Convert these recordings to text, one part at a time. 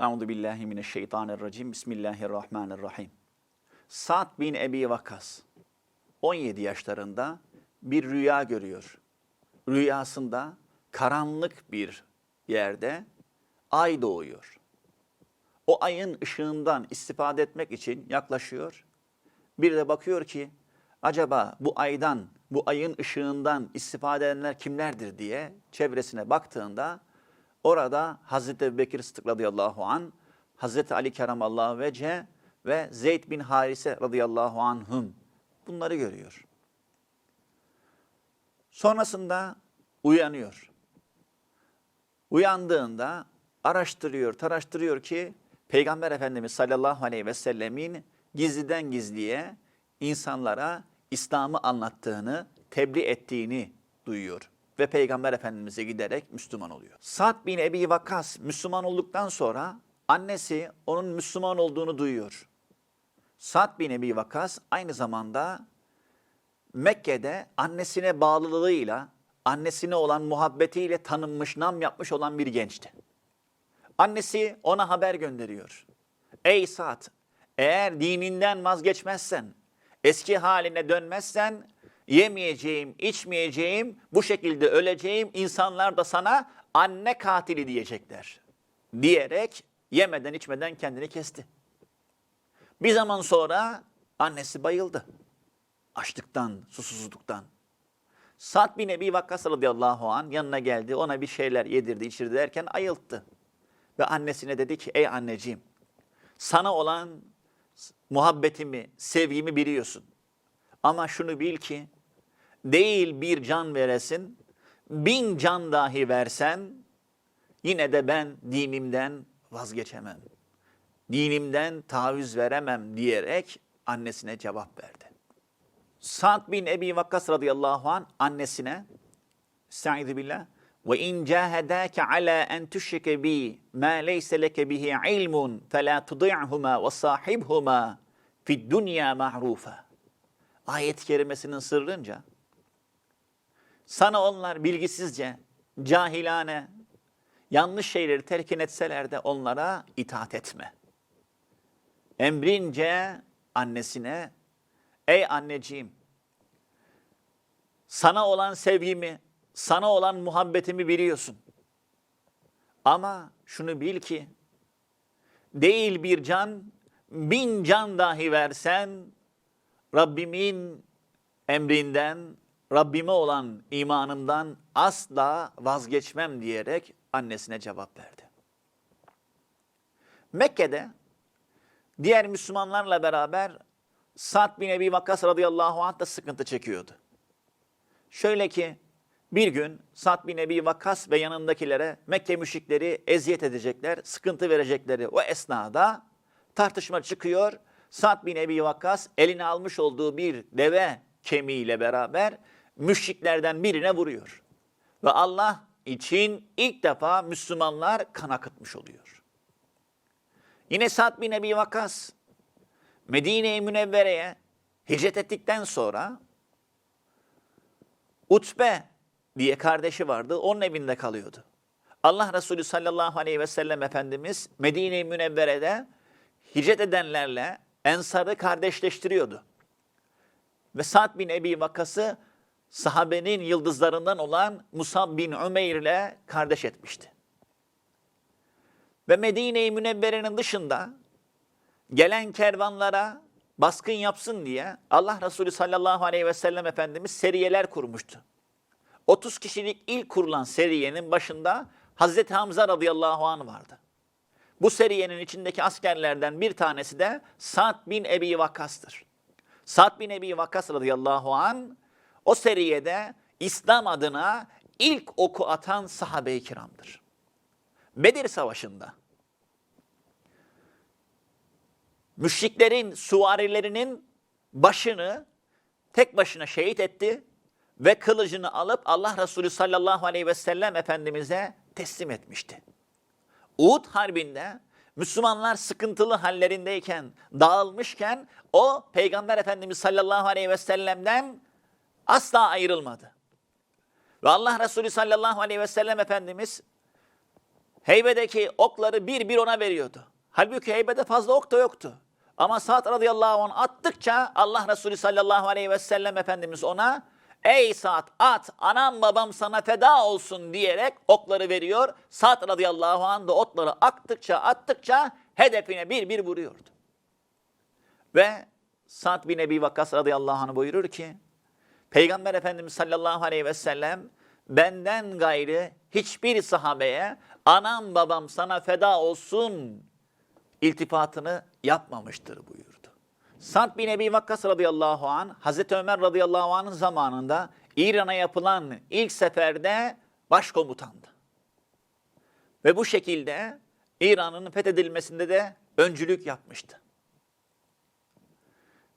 Euzu billahi mineşşeytanirracim. Bismillahirrahmanirrahim. Sa'd bin Ebi Vakas 17 yaşlarında bir rüya görüyor. Rüyasında karanlık bir yerde ay doğuyor. O ayın ışığından istifade etmek için yaklaşıyor. Bir de bakıyor ki acaba bu aydan, bu ayın ışığından istifade edenler kimlerdir diye çevresine baktığında orada Hazreti Ebubekir Sıddık radıyallahu an, Hazreti Ali keramallahu vece ve Zeyd bin Harise radıyallahu anhum bunları görüyor. Sonrasında uyanıyor. Uyandığında araştırıyor, taraştırıyor ki Peygamber Efendimiz sallallahu aleyhi ve sellemin gizliden gizliye insanlara İslam'ı anlattığını, tebliğ ettiğini duyuyor. Ve Peygamber Efendimiz'e giderek Müslüman oluyor. Sa'd bin Ebi Vakkas Müslüman olduktan sonra annesi onun Müslüman olduğunu duyuyor. Sa'd bin Ebi Vakkas aynı zamanda Mekke'de annesine bağlılığıyla, annesine olan muhabbetiyle tanınmış, nam yapmış olan bir gençti. Annesi ona haber gönderiyor. Ey Sa'd, eğer dininden vazgeçmezsen, eski haline dönmezsen, yemeyeceğim, içmeyeceğim, bu şekilde öleceğim, insanlar da sana anne katili diyecekler. Diyerek yemeden içmeden kendini kesti. Bir zaman sonra annesi bayıldı. Açlıktan, susuzluktan. Sa'd bin Ebi Vakkas radıyallahu an yanına geldi. Ona bir şeyler yedirdi, içirdi derken ayılttı. Ve annesine dedi ki ey anneciğim sana olan muhabbetimi, sevgimi biliyorsun. Ama şunu bil ki değil bir can veresin, bin can dahi versen yine de ben dinimden vazgeçemem. Dinimden taviz veremem diyerek annesine cevap verdi. Sa'd bin Ebi Vakkas radıyallahu an annesine Estaizu billah ve in cahadaka ala en tuşrike bi ma leysa leke bihi ilmun fela tudi'huma ve sahibhuma fid dunya ma'rufa. Ayet-i kerimesinin sırrınca sana onlar bilgisizce, cahilane, yanlış şeyleri terkin etseler de onlara itaat etme. Emrince annesine, ey anneciğim, sana olan sevgimi, sana olan muhabbetimi biliyorsun. Ama şunu bil ki, değil bir can, bin can dahi versen, Rabbimin emrinden, Rabbime olan imanımdan asla vazgeçmem diyerek annesine cevap verdi. Mekke'de diğer Müslümanlarla beraber Sa'd bin Ebi Vakkas radıyallahu anh da sıkıntı çekiyordu. Şöyle ki bir gün Sa'd bin Ebi Vakkas ve yanındakilere Mekke müşrikleri eziyet edecekler, sıkıntı verecekleri o esnada tartışma çıkıyor. Sa'd bin Ebi Vakkas eline almış olduğu bir deve kemiğiyle beraber müşriklerden birine vuruyor. Ve Allah için ilk defa Müslümanlar kan akıtmış oluyor. Yine Sa'd bin Ebi Vakkas Medine-i Münevvere'ye hicret ettikten sonra Utbe diye kardeşi vardı. Onun evinde kalıyordu. Allah Resulü sallallahu aleyhi ve sellem Efendimiz Medine-i Münevvere'de hicret edenlerle Ensar'ı kardeşleştiriyordu. Ve Sa'd bin Ebi Vakas'ı sahabenin yıldızlarından olan Musab bin Ümeyr ile kardeş etmişti. Ve Medine-i Münevvere'nin dışında gelen kervanlara baskın yapsın diye Allah Resulü sallallahu aleyhi ve sellem Efendimiz seriyeler kurmuştu. 30 kişilik ilk kurulan seriyenin başında Hazreti Hamza radıyallahu anh vardı. Bu seriyenin içindeki askerlerden bir tanesi de Sa'd bin Ebi Vakkas'tır. Sa'd bin Ebi Vakkas radıyallahu an o seriyede İslam adına ilk oku atan sahabe-i kiramdır. Bedir Savaşı'nda müşriklerin suvarilerinin başını tek başına şehit etti ve kılıcını alıp Allah Resulü sallallahu aleyhi ve sellem Efendimiz'e teslim etmişti. Uhud Harbi'nde Müslümanlar sıkıntılı hallerindeyken, dağılmışken o Peygamber Efendimiz sallallahu aleyhi ve sellem'den asla ayrılmadı. Ve Allah Resulü sallallahu aleyhi ve sellem Efendimiz heybedeki okları bir bir ona veriyordu. Halbuki heybede fazla ok da yoktu. Ama Sa'd radıyallahu anh attıkça Allah Resulü sallallahu aleyhi ve sellem Efendimiz ona Ey Sa'd at anam babam sana feda olsun diyerek okları veriyor. Sa'd radıyallahu anh da okları attıkça attıkça hedefine bir bir vuruyordu. Ve Sa'd bin Ebi Vakkas radıyallahu anh buyurur ki Peygamber Efendimiz sallallahu aleyhi ve sellem benden gayrı hiçbir sahabeye anam babam sana feda olsun iltifatını yapmamıştır buyurdu. Sa'd bin Ebi Vakkas radıyallahu an Hazreti Ömer radıyallahu anh'ın zamanında İran'a yapılan ilk seferde başkomutandı. Ve bu şekilde İran'ın fethedilmesinde de öncülük yapmıştı.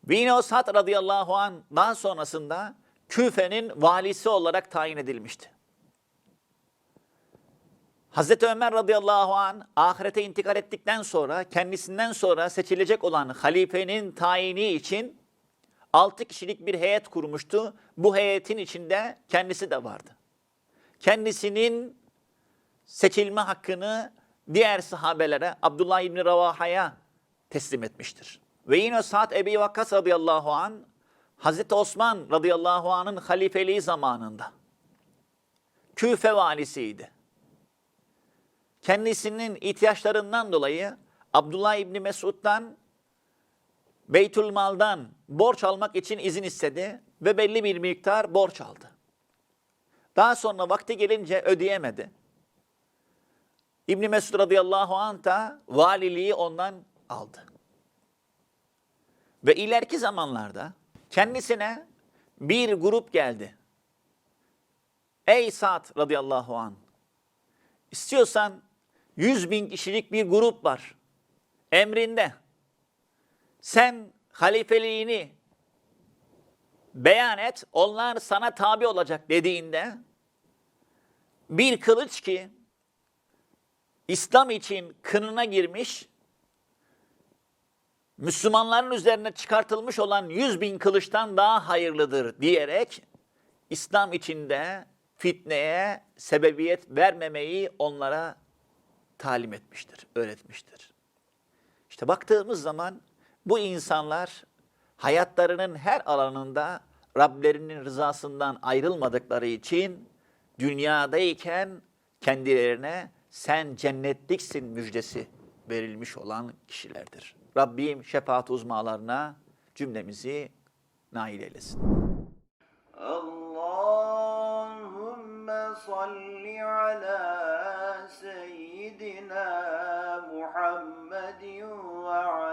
Ve yine o Sa'd radıyallahu an daha sonrasında Küfe'nin valisi olarak tayin edilmişti. Hazreti Ömer radıyallahu an ahirete intikal ettikten sonra kendisinden sonra seçilecek olan halifenin tayini için 6 kişilik bir heyet kurmuştu. Bu heyetin içinde kendisi de vardı. Kendisinin seçilme hakkını diğer sahabelere Abdullah İbni Ravaha'ya teslim etmiştir. Ve yine Sa'd Ebi Vakkas radıyallahu an Hazreti Osman radıyallahu anın halifeliği zamanında Küfe valisiydi. Kendisinin ihtiyaçlarından dolayı Abdullah İbni Mesud'dan Beytülmal'dan borç almak için izin istedi ve belli bir miktar borç aldı. Daha sonra vakti gelince ödeyemedi. İbni Mesud radıyallahu anh da valiliği ondan aldı. Ve ileriki zamanlarda kendisine bir grup geldi. Ey Sa'd radıyallahu anh, istiyorsan 100 bin kişilik bir grup var. Emrinde. Sen halifeliğini beyan et, onlar sana tabi olacak dediğinde bir kılıç ki İslam için kınına girmiş, Müslümanların üzerine çıkartılmış olan 100 bin kılıçtan daha hayırlıdır diyerek İslam içinde fitneye sebebiyet vermemeyi onlara talim etmiştir, öğretmiştir. İşte baktığımız zaman bu insanlar hayatlarının her alanında Rablerinin rızasından ayrılmadıkları için dünyadayken kendilerine sen cennetliksin müjdesi verilmiş olan kişilerdir. Rabbim şefaat uzmalarına cümlemizi nail eylesin. Allahümme salli ala seyyidina Muhammedin ve ala